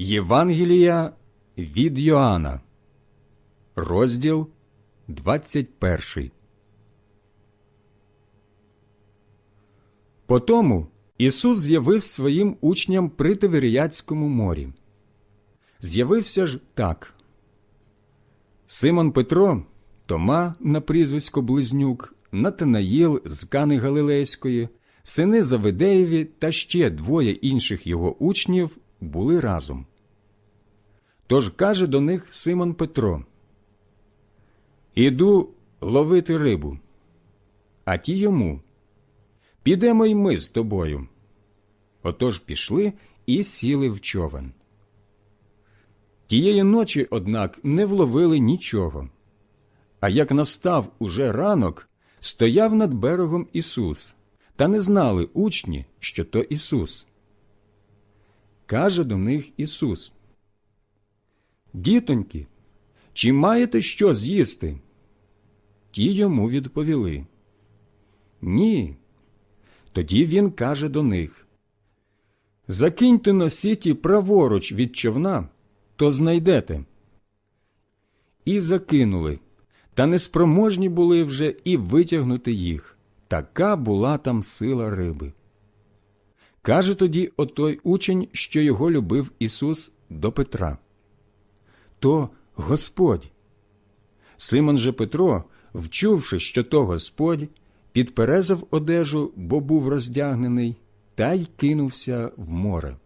Євангелія від Йоанна, розділ 21. Потому Ісус з'явив своїм учням при Тиверіяцькому морі. З'явився ж так. Симон Петро, Тома на прізвисько Близнюк, Натанаїл з Кани Галилейської, сини Завидеєві та ще двоє інших його учнів були разом. Тож каже до них Симон Петро: Іду ловити рибу. А ті йому Підемо й ми з тобою. Отож пішли і сіли в човен. Тієї ночі, однак, не вловили нічого. А як настав уже ранок, стояв над берегом Ісус, та не знали учні, що то Ісус. Каже до них Ісус. Дітоньки, чи маєте що з'їсти? Ті йому відповіли. Ні. Тоді він каже до них Закиньте носіті праворуч від човна, то знайдете. І закинули, та неспроможні були вже і витягнути їх. Така була там сила риби. Каже тоді отой учень, що його любив Ісус до Петра. То Господь. Симон же Петро, вчувши, що то Господь, підперезав одежу, бо був роздягнений, та й кинувся в море.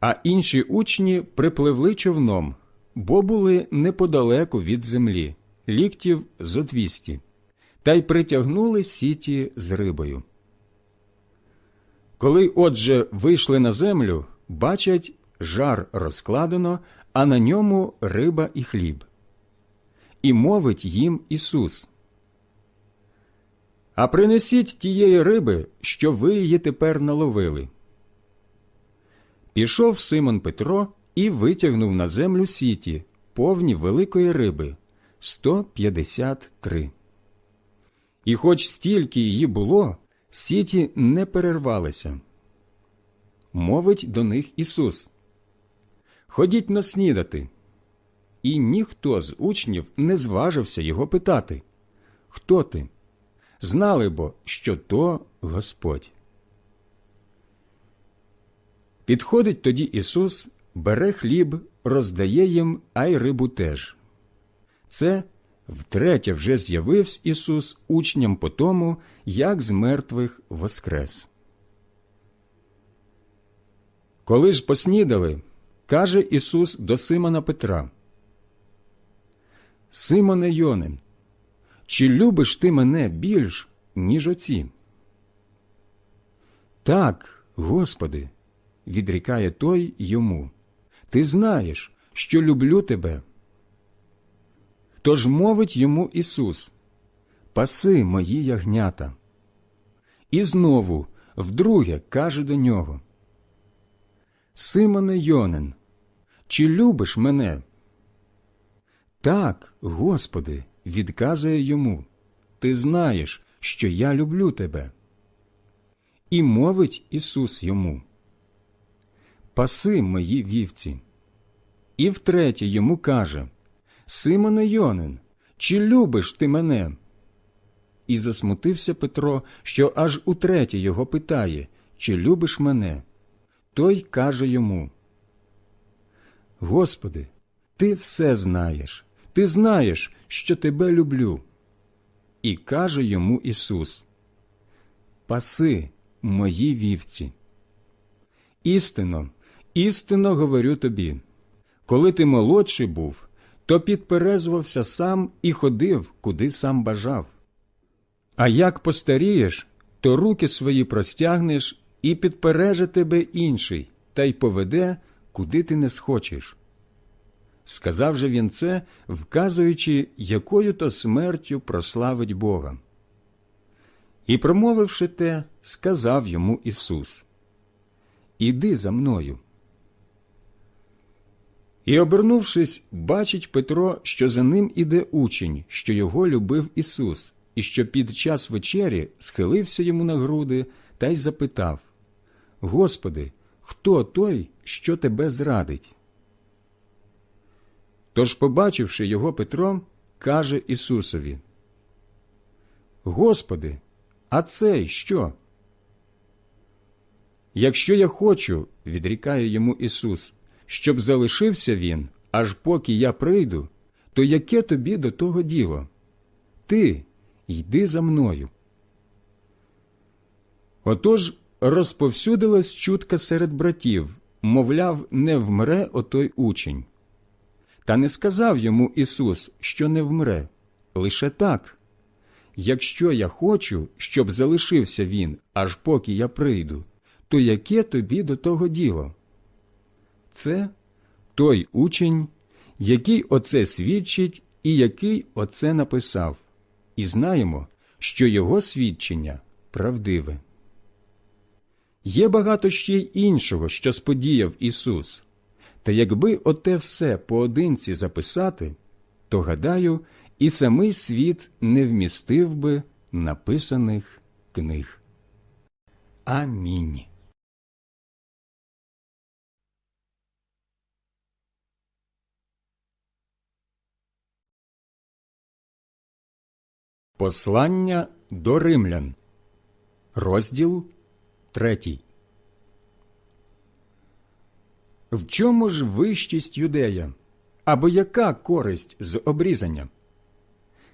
А інші учні припливли човном, бо були неподалеку від землі, ліктів зо двісті, та й притягнули сіті з рибою. Коли отже вийшли на землю, бачать, жар розкладено, а на ньому риба і хліб. І мовить їм Ісус. А принесіть тієї риби, що ви її тепер наловили. Пішов Симон Петро і витягнув на землю сіті, повні великої риби 153. І хоч стільки її було, сіті не перервалися. Мовить до них Ісус. Ходіть но снідати. І ніхто з учнів не зважився його питати Хто ти? Знали бо, що то Господь. Підходить тоді Ісус, бере хліб, роздає їм, а й рибу теж. Це втретє вже з'явився Ісус учням по тому, як з мертвих воскрес. Коли ж поснідали, каже Ісус до Симона Петра. Симоне Йонин, чи любиш ти мене більш, ніж оці? Так, Господи, відрікає той йому. Ти знаєш, що люблю тебе. Тож мовить йому Ісус Паси мої ягнята. І знову вдруге каже до нього Симоне Йонин, чи любиш мене? Так, Господи, відказує йому Ти знаєш, що я люблю тебе. І мовить Ісус йому Паси мої вівці. І втретє йому каже Симоне Йонин, чи любиш ти мене? І засмутився Петро, що аж утретє його питає Чи любиш мене? Той каже йому Господи, ти все знаєш, ти знаєш, що тебе люблю. І каже йому Ісус Паси мої вівці. Істинно, істинно говорю тобі, коли ти молодший був, то підперезувався сам і ходив, куди сам бажав. А як постарієш, то руки свої простягнеш і підпереже тебе інший, та й поведе, куди ти не схочеш. Сказав же він це, вказуючи, якою то смертю прославить Бога. І, промовивши те, сказав йому Ісус Іди за мною. І, обернувшись, бачить Петро, що за ним іде учень, що його любив Ісус, і що під час вечері схилився йому на груди та й запитав Господи, хто той, що тебе зрадить. Тож, побачивши його Петро, каже Ісусові: Господи, а цей що? Якщо я хочу, відрікає йому Ісус, щоб залишився він, аж поки я прийду, то яке тобі до того діло? Ти йди за мною. Отож розповсюдилась чутка серед братів, мовляв, не вмре отой учень. Та не сказав йому Ісус, що не вмре, лише так. Якщо я хочу, щоб залишився він, аж поки я прийду, то яке тобі до того діло? Це той учень, який оце свідчить і який оце написав, і знаємо, що його свідчення правдиве. Є багато ще й іншого, що сподіяв Ісус. Та якби оте все поодинці записати, то, гадаю, і самий світ не вмістив би написаних книг. Амінь. Послання до римлян. Розділ третій. В чому ж вищість юдея? Або яка користь з обрізання?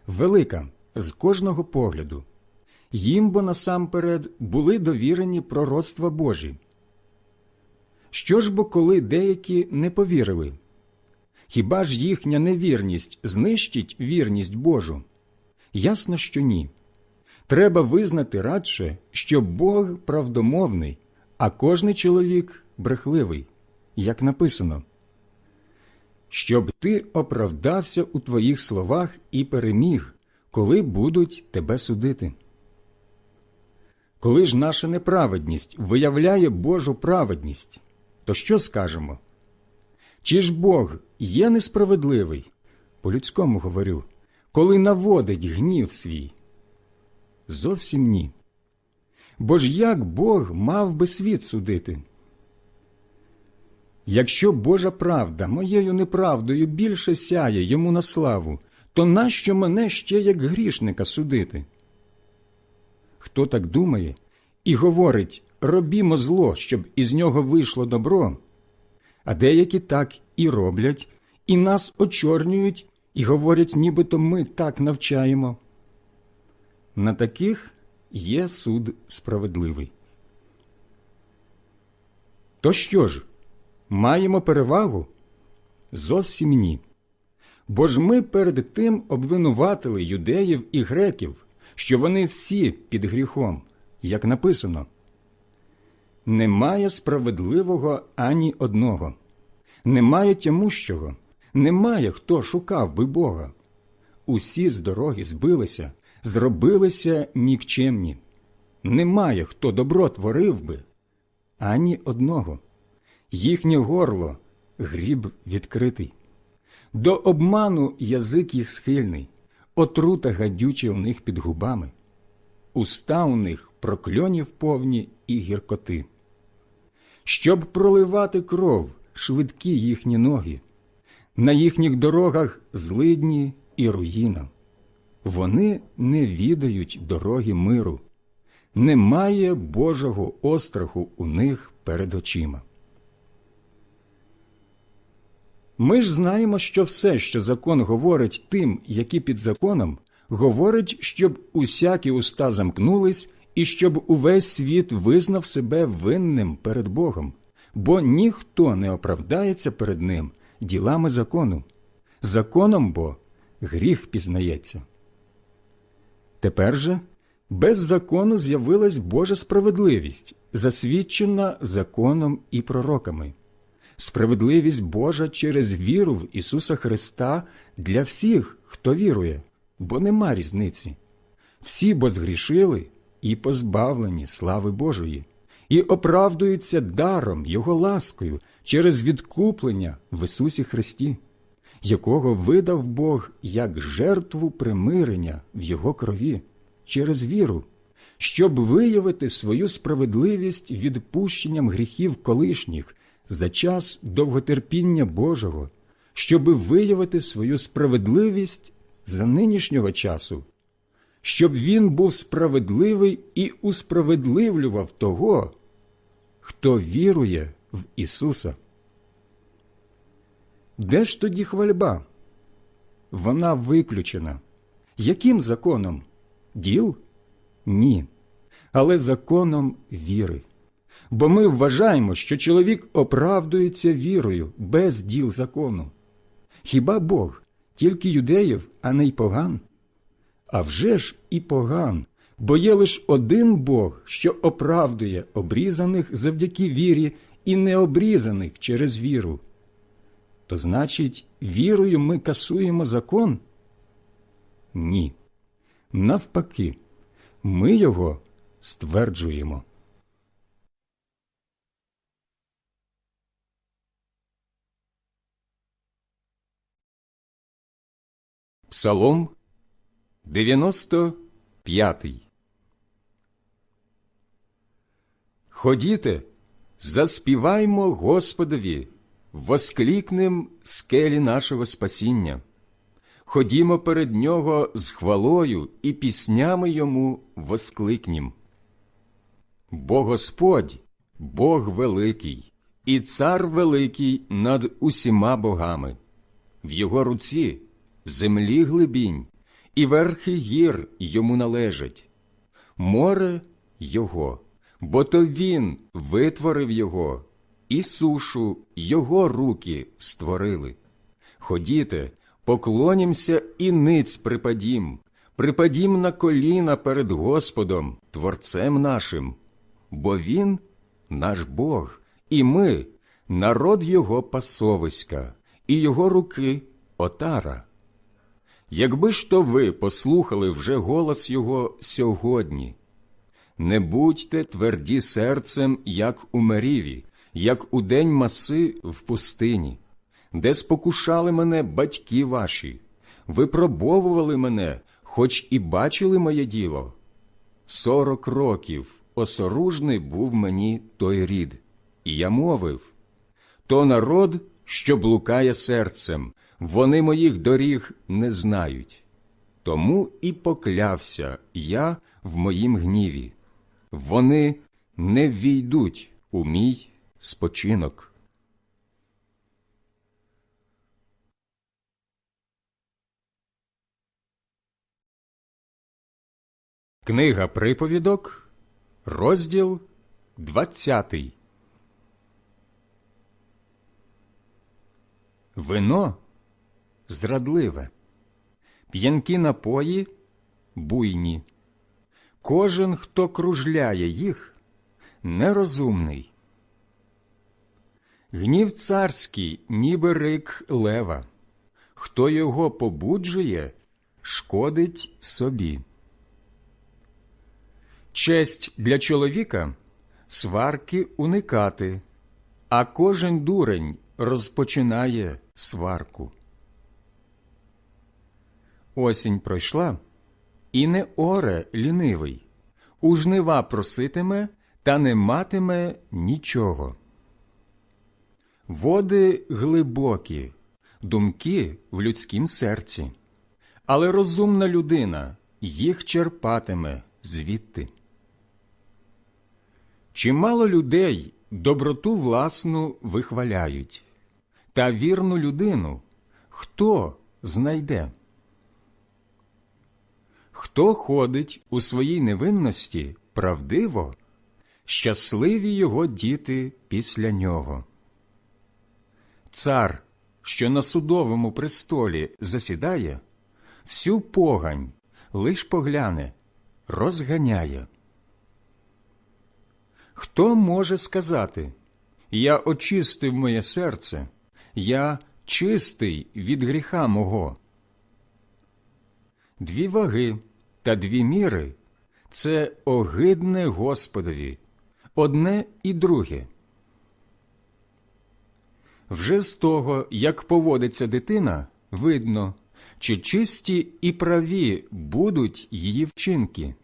Велика з кожного погляду. Їм бо насамперед були довірені пророцтва Божі. Що ж бо коли деякі не повірили? Хіба ж їхня невірність знищить вірність Божу? Ясно, що ні. Треба визнати радше, що Бог правдомовний, а кожний чоловік брехливий, як написано, щоб ти оправдався у твоїх словах і переміг, коли будуть тебе судити. Коли ж наша неправедність виявляє Божу праведність, то що скажемо? Чи ж Бог є несправедливий? По людському говорю, коли наводить гнів свій? Зовсім ні. Бо ж як Бог мав би світ судити? Якщо Божа правда моєю неправдою більше сяє йому на славу, то нащо мене ще як грішника судити? Хто так думає і говорить робімо зло, щоб із нього вийшло добро, а деякі так і роблять, і нас очорнюють, і говорять, нібито ми так навчаємо. На таких є суд справедливий. То що ж, маємо перевагу? Зовсім ні. Бо ж ми перед тим обвинуватили юдеїв і греків, що вони всі під гріхом, як написано. Немає справедливого ані одного, немає тямущого, немає хто шукав би Бога. Усі з дороги збилися, зробилися нікчемні. Немає хто добро творив би, ані одного. Їхнє горло гріб відкритий. До обману язик їх схильний, отрута гадюча у них під губами, уста у них прокльонів повні і гіркоти. Щоб проливати кров швидкі їхні ноги, на їхніх дорогах злидні і руїна. Вони не відають дороги миру, немає Божого остраху у них перед очима. Ми ж знаємо, що все, що закон говорить тим, які під законом, говорить, щоб усякі уста замкнулись і щоб увесь світ визнав себе винним перед Богом, бо ніхто не оправдається перед Ним ділами закону. Законом бо гріх пізнається. Тепер же без закону з'явилась Божа справедливість, засвідчена законом і пророками, справедливість Божа через віру в Ісуса Христа для всіх, хто вірує, бо нема різниці. Всі бо згрішили і позбавлені слави Божої, і оправдуються даром Його ласкою через відкуплення в Ісусі Христі, якого видав Бог як жертву примирення в Його крові через віру, щоб виявити свою справедливість відпущенням гріхів колишніх за час довготерпіння Божого, щоби виявити свою справедливість за нинішнього часу, щоб він був справедливий і усправедливлював того, хто вірує в Ісуса. Де ж тоді хвальба? Вона виключена. Яким законом? Діл? Ні. Але законом віри. Бо ми вважаємо, що чоловік оправдується вірою без діл закону. Хіба Бог тільки юдеїв, а не й поган? А вже ж і поган, бо є лиш один Бог, що оправдує обрізаних завдяки вірі і необрізаних через віру. То значить, вірою ми касуємо закон? Ні. Навпаки, ми його стверджуємо. Псалом 95 Ходіте, заспіваймо Господові, восклікнем скелі нашого спасіння. Ходімо перед Нього з хвалою і піснями йому воскликнім. Бо Господь, Бог великий, і цар великий над усіма богами, в його руці землі глибінь, і верхи гір йому належать, море його, бо то він витворив його, і сушу його руки створили. Ходіте, поклонімся і ниць припадім, припадім на коліна перед Господом, Творцем нашим, бо Він наш Бог, і ми народ Його пасовиська, і Його руки отара. Якби ж то ви послухали вже голос Його сьогодні, не будьте тверді серцем, як у Меріві, як у день маси в пустині, де спокушали мене батьки ваші, випробовували мене, хоч і бачили моє діло. Сорок років осоружний був мені той рід, і я мовив то народ, що блукає серцем, вони моїх доріг не знають. Тому і поклявся я в моїм гніві. Вони не ввійдуть у мій спочинок. Книга приповідок, розділ двадцятий. Вино зрадливе, п'янкі напої буйні. Кожен, хто кружляє їх, нерозумний. Гнів царський, ніби рик лева, хто його побуджує, шкодить собі. Честь для чоловіка сварки уникати, а кожен дурень розпочинає сварку. Осінь пройшла, і не оре лінивий, у жнива проситиме та не матиме нічого. Води глибокі, думки в людськім серці, але розумна людина їх черпатиме звідти. Чимало людей доброту власну вихваляють, та вірну людину хто знайде? Хто ходить у своїй невинності правдиво, щасливі його діти після нього. Цар, що на судовому престолі засідає, всю погань лиш погляне, розганяє. Хто може сказати Я очистив моє серце, я чистий від гріха мого? Дві ваги та дві міри це огидне Господові, одне і друге. Вже з того, як поводиться дитина, видно, чи чисті і праві будуть її вчинки.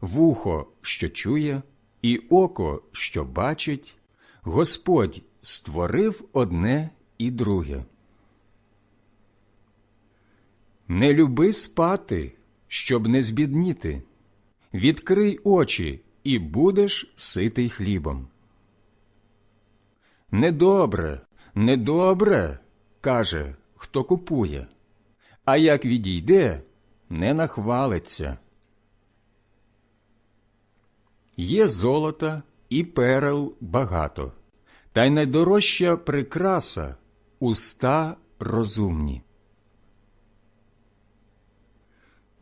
Вухо, що чує, і око, що бачить, Господь створив одне і друге. Не люби спати, щоб не збідніти. Відкрий очі, і будеш ситий хлібом. Недобре, недобре, каже, хто купує, а як відійде, не нахвалиться. Є золота і перел багато, та й найдорожча прикраса уста розумні.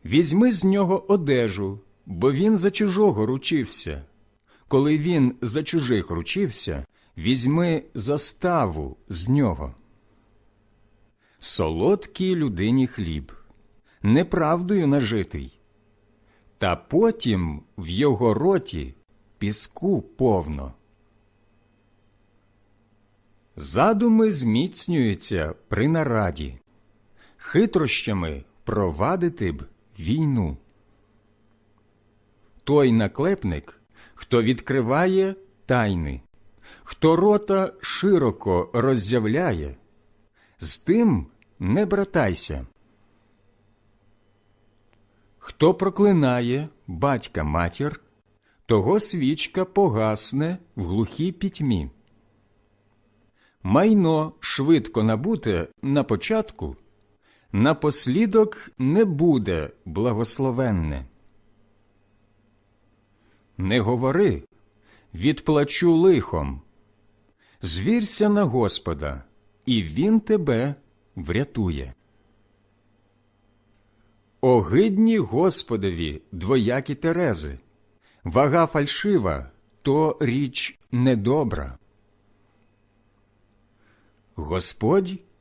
Візьми з нього одежу, бо він за чужого ручився. Коли він за чужих ручився, візьми заставу з нього. Солодкій людині хліб, неправдою нажитий, та потім в його роті піску повно. Задуми зміцнюються при нараді, хитрощами провадити б війну. Той наклепник, хто відкриває тайни, хто рота широко роззявляє, з тим не братайся. Хто проклинає батька матір, того свічка погасне в глухій пітьмі. Майно швидко набуте на початку, напослідок не буде благословенне. Не говори, відплачу лихом. Звірся на Господа, і Він тебе врятує. Огидні Господові двоякі терези, вага фальшива то річ недобра. Господь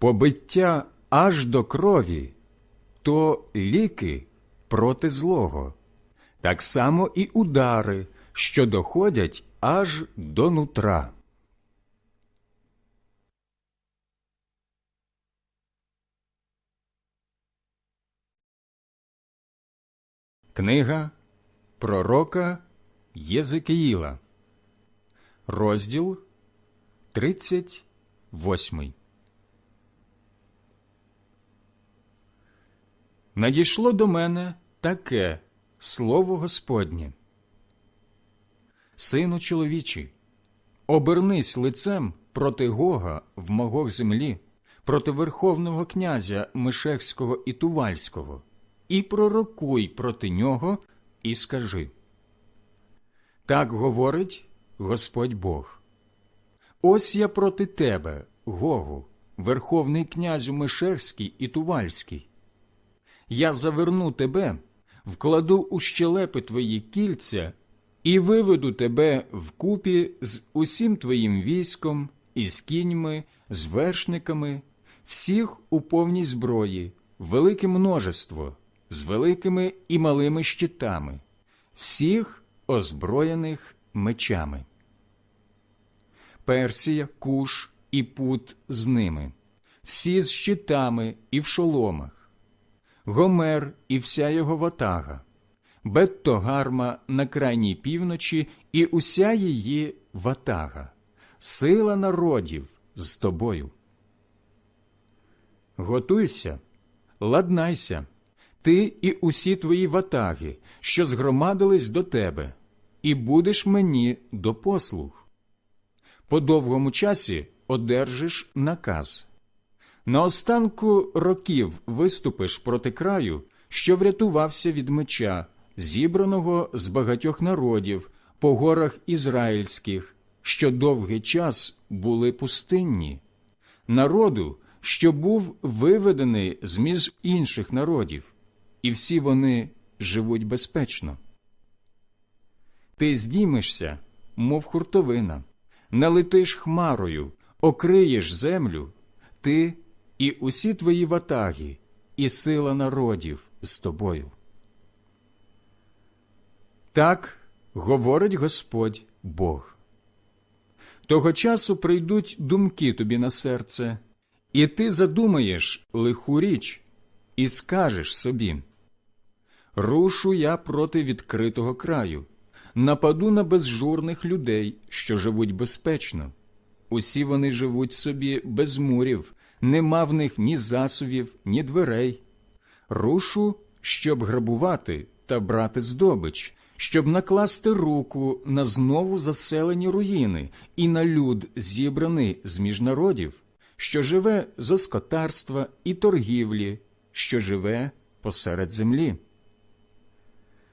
Побиття аж до крові то ліки проти злого, так само і удари, що доходять аж до нутра. Книга Пророка Єзекиїла, розділ 38 Надійшло до мене таке слово Господнє. Сину чоловічий, обернись лицем проти Гога в могох землі, проти верховного князя Мишехського і Тувальського, і пророкуй проти нього, і скажи. Так говорить Господь Бог. Ось я проти тебе, Гогу, верховний князю Мишехський і Тувальський. Я заверну тебе, вкладу у щелепи твої кільця і виведу тебе вкупі з усім твоїм військом, із кіньми, з вершниками, всіх у повній зброї, велике множество, з великими і малими щитами, всіх озброєних мечами. Персія, куш і пут з ними, всі з щитами і в шоломах, Гомер і вся його ватага, Беттогарма на крайній півночі і уся її ватага, сила народів з тобою. Готуйся, ладнайся, ти і усі твої ватаги, що згромадились до тебе, і будеш мені до послуг. По довгому часі одержиш наказ. На останку років виступиш проти краю, що врятувався від меча, зібраного з багатьох народів по горах ізраїльських, що довгий час були пустинні, народу, що був виведений з між інших народів, і всі вони живуть безпечно. Ти здіймешся, мов хуртовина, налетиш хмарою, окриєш землю, ти і усі твої ватаги, і сила народів з тобою. Так говорить Господь Бог. Того часу прийдуть думки тобі на серце, і ти задумаєш лиху річ, і скажеш собі Рушу я проти відкритого краю, нападу на безжурних людей, що живуть безпечно. Усі вони живуть собі без мурів, нема в них ні засувів, ні дверей. Рушу, щоб грабувати та брати здобич, щоб накласти руку на знову заселені руїни і на люд, зібраний з міжнародів, що живе з оскотарства і торгівлі, що живе посеред землі.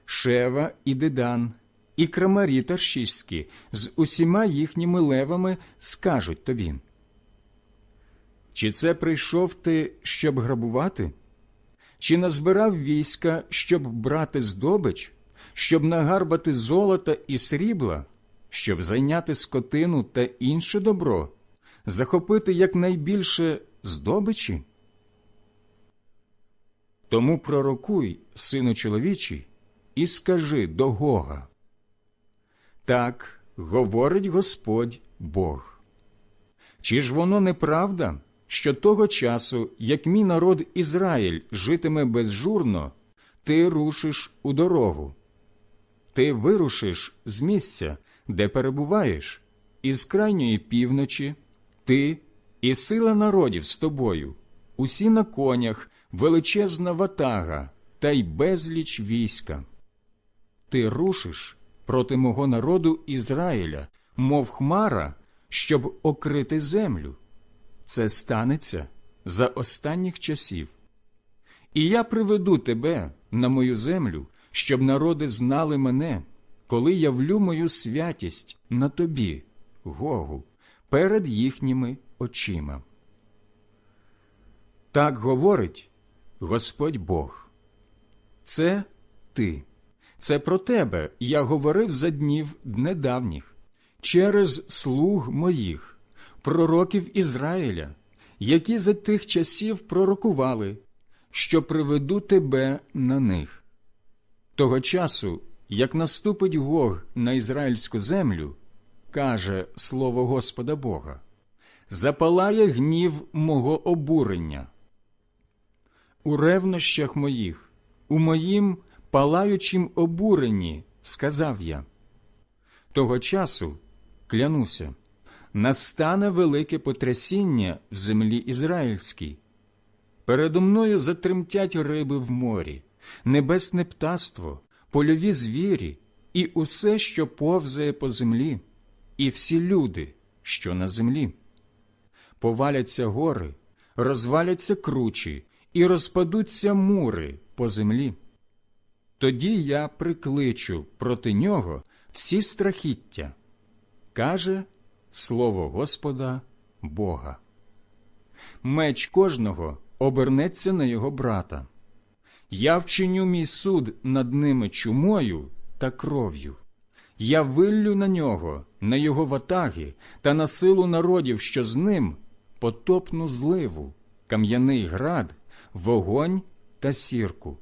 Шева і Дедан, і крамарі таршиські з усіма їхніми левами скажуть тобі. Чи це прийшов ти, щоб грабувати? Чи назбирав війська, щоб брати здобич, щоб нагарбати золота і срібла, щоб зайняти скотину та інше добро, захопити якнайбільше здобичі? Тому пророкуй, сину чоловічий, і скажи до Гога. Так говорить Господь Бог. Чи ж воно неправда, що того часу, як мій народ Ізраїль житиме безжурно, ти рушиш у дорогу? Ти вирушиш з місця, де перебуваєш, із крайньої півночі, ти і сила народів з тобою, усі на конях, величезна ватага та й безліч війська. Ти рушиш проти мого народу Ізраїля, мов хмара, щоб окрити землю. Це станеться за останніх часів. І я приведу тебе на мою землю, щоб народи знали мене, коли явлю мою святість на тобі, Гогу, перед їхніми очима. Так говорить Господь Бог. Це ти. Це про тебе я говорив за днів недавніх, через слуг моїх, пророків Ізраїля, які за тих часів пророкували, що приведу тебе на них. Того часу, як наступить Гог на ізраїльську землю, каже слово Господа Бога, запалає гнів мого обурення. У ревнощах моїх, у моїм палаючим обуренні, сказав я. Того часу, клянуся, настане велике потрясіння в землі ізраїльській. Передо мною затремтять риби в морі, небесне птаство, польові звірі і усе, що повзає по землі, і всі люди, що на землі. Поваляться гори, розваляться кручі і розпадуться мури по землі. Тоді я прикличу проти нього всі страхіття, каже слово Господа Бога. Меч кожного обернеться на його брата. Я вчиню мій суд над ними чумою та кров'ю. Я виллю на нього, на його ватаги та на силу народів, що з ним потопну зливу, кам'яний град, вогонь та сірку.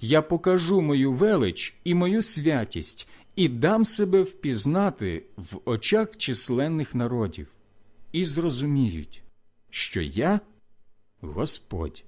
Я покажу мою велич і мою святість, і дам себе впізнати в очах численних народів, і зрозуміють, що я Господь.